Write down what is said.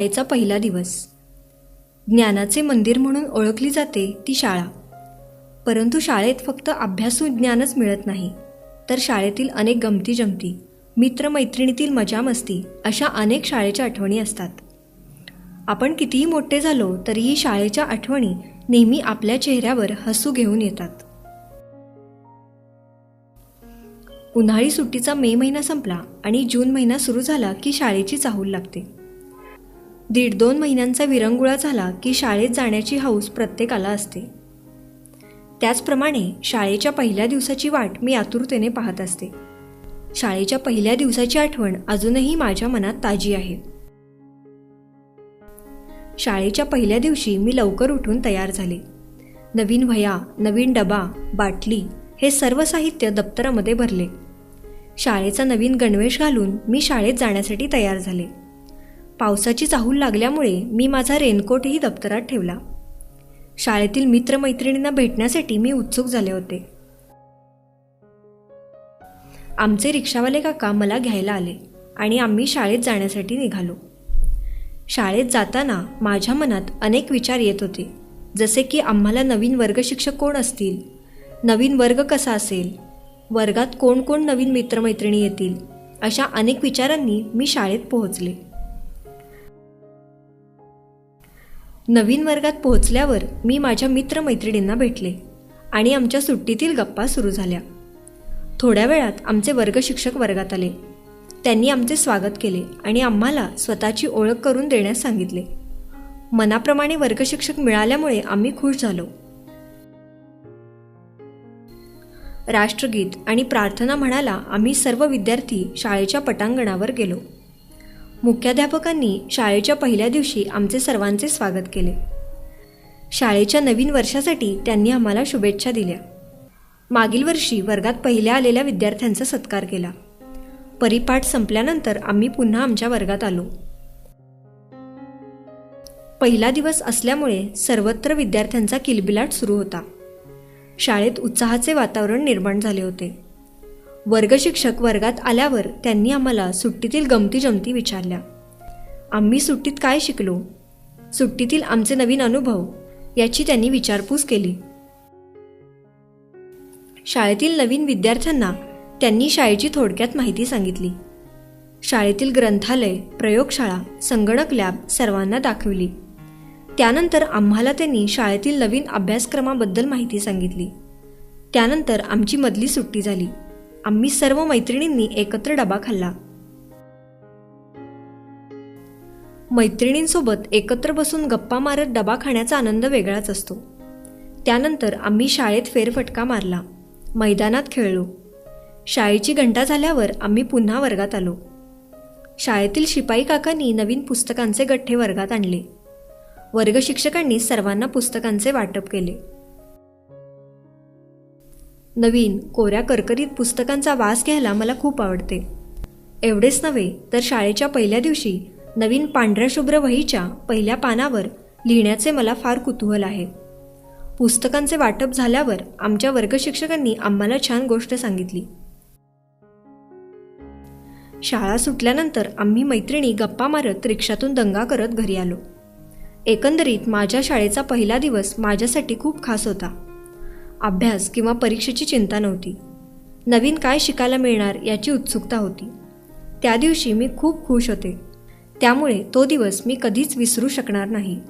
शाळेचा पहिला दिवस. ज्ञानाचे मंदिर म्हणून ओळखली जाते ती शाळा. परंतु शाळेत फक्त अभ्यासू ज्ञानच मिळत नाही. तर शाळेतील अनेक गमती जमती मित्रमैत्रिणीतील मजा मस्ती अशा अनेक शाळेच्या आठवणी असतात. आपण कितीही मोठे झालो तरीही शाळेच्या आठवणी नेहमी आपल्या चेहऱ्यावर हसू घेऊन येतात. उन्हाळी सुट्टीचा मे महिना संपला आणि जून महिना सुरू झाला की शाळेची चाहूल लागते. दीड दोन महिन्यांचा विरंगुळा झाला की शाळेत जाण्याची हौस प्रत्येकाला असते. त्याचप्रमाणे शाळेच्या पहिल्या दिवसाची वाट मी आतुरतेने पाहत असते. शाळेच्या पहिल्या दिवसाची आठवण अजूनही माझ्या मनात ताजी आहे. शाळेच्या पहिल्या दिवशी मी लवकर उठून तयार झाले. नवीन वह्या नवीन डबा बाटली हे सर्व साहित्य दप्तरामध्ये भरले. शाळेचा नवीन गणवेश घालून मी शाळेत जाण्यासाठी तयार झाले. पावसाची चाहूल लागल्यामुळे मी माझा रेनकोटही दप्तरात ठेवला. शाळेतील मित्रमैत्रिणींना भेटण्यासाठी मी उत्सुक झाले होते. आमचे रिक्षावाले काका मला घ्यायला आले आणि आम्ही शाळेत जाण्यासाठी निघालो. शाळेत जाताना माझ्या मनात अनेक विचार येत होते जसे की आम्हाला नवीन वर्ग शिक्षक कोण असतील? नवीन वर्ग कसा असेल? वर्गात कोण कोण नवीन मित्रमैत्रिणी येतील? अशा अनेक विचारांनी मी शाळेत पोहोचले. नवीन वर्गात पोहोचल्यावर मी माझ्या मित्रमैत्रिणींना भेटले आणि आमच्या सुट्टीतील गप्पा सुरू झाल्या. थोड्या वेळात आमचे वर्ग शिक्षक वर्गात आले. त्यांनी आमचे स्वागत केले आणि आम्हाला स्वतःची ओळख करून देण्यास सांगितले. मनाप्रमाणे वर्गशिक्षक मिळाल्यामुळे आम्ही खुश झालो. राष्ट्रगीत आणि प्रार्थना म्हणाला आम्ही सर्व विद्यार्थी शाळेच्या पटांगणावर गेलो. मुख्याध्यापकांनी शाळेच्या पहिल्या दिवशी आमचे सर्वांचे स्वागत केले. शाळेच्या नवीन वर्षासाठी त्यांनी आम्हाला शुभेच्छा दिल्या. मागील वर्षी वर्गात पहिल्या आलेल्या विद्यार्थ्यांचा सत्कार केला. परिपाठ संपल्यानंतर आम्ही पुन्हा आमच्या वर्गात आलो. पहिला दिवस असल्यामुळे सर्वत्र विद्यार्थ्यांचा किलबिलाट सुरू होता. शाळेत उत्साहाचे वातावरण निर्माण झाले होते. वर्गशिक्षक वर्गात आल्यावर त्यांनी आम्हाला सुट्टीतील गमती जमती विचारल्या. आम्ही सुट्टीत काय शिकलो? सुट्टीतील आमचे नवीन अनुभव याची त्यांनी विचारपूस केली. शाळेतील नवीन विद्यार्थ्यांना त्यांनी शाळेची थोडक्यात माहिती सांगितली. शाळेतील ग्रंथालय प्रयोगशाळा संगणक लॅब सर्वांना दाखविली. त्यानंतर आम्हाला त्यांनी शाळेतील नवीन अभ्यासक्रमाबद्दल माहिती सांगितली. त्यानंतर आमची मधली सुट्टी झाली. आम्ही सर्व मैत्रिणींनी एकत्र डबा खाल्ला. मैत्रिणींसोबत एकत्र बसून गप्पा मारत डबा खाण्याचा आनंद वेगळाच असतो. त्यानंतर आम्ही शाळेत फेरफटका मारला. मैदानात खेळलो. शाळेची घंटा झाल्यावर आम्ही पुन्हा वर्गात आलो. शाळेतील शिपाई काकांनी नवीन पुस्तकांचे गठ्ठे वर्गात आणले. वर्ग शिक्षकांनी सर्वांना पुस्तकांचे वाटप केले. नवीन कोऱ्या करकरीत पुस्तकांचा वास घ्यायला मला खूप आवडते. एवढेच नव्हे तर शाळेच्या पहिल्या दिवशी नवीन पांढऱ्या शुभ्र वहीच्या पहिल्या पानावर लिहिण्याचे मला फार कुतूहल आहे. पुस्तकांचे वाटप झाल्यावर आमच्या वर्गशिक्षकांनी आम्हाला छान गोष्ट सांगितली. शाळा सुटल्यानंतर आम्ही मैत्रिणी गप्पा मारत रिक्षातून दंगा करत घरी आलो. एकंदरीत माझ्या शाळेचा पहिला दिवस माझ्यासाठी खूप खास होता. अभ्यास किंवा परीक्षेची चिंता नव्हती. नवीन काय शिकायला मिळणार याची उत्सुकता होती. त्या दिवशी मी खूप खुश होते. त्यामुळे तो दिवस मी कधीच विसरू शकणार नाही.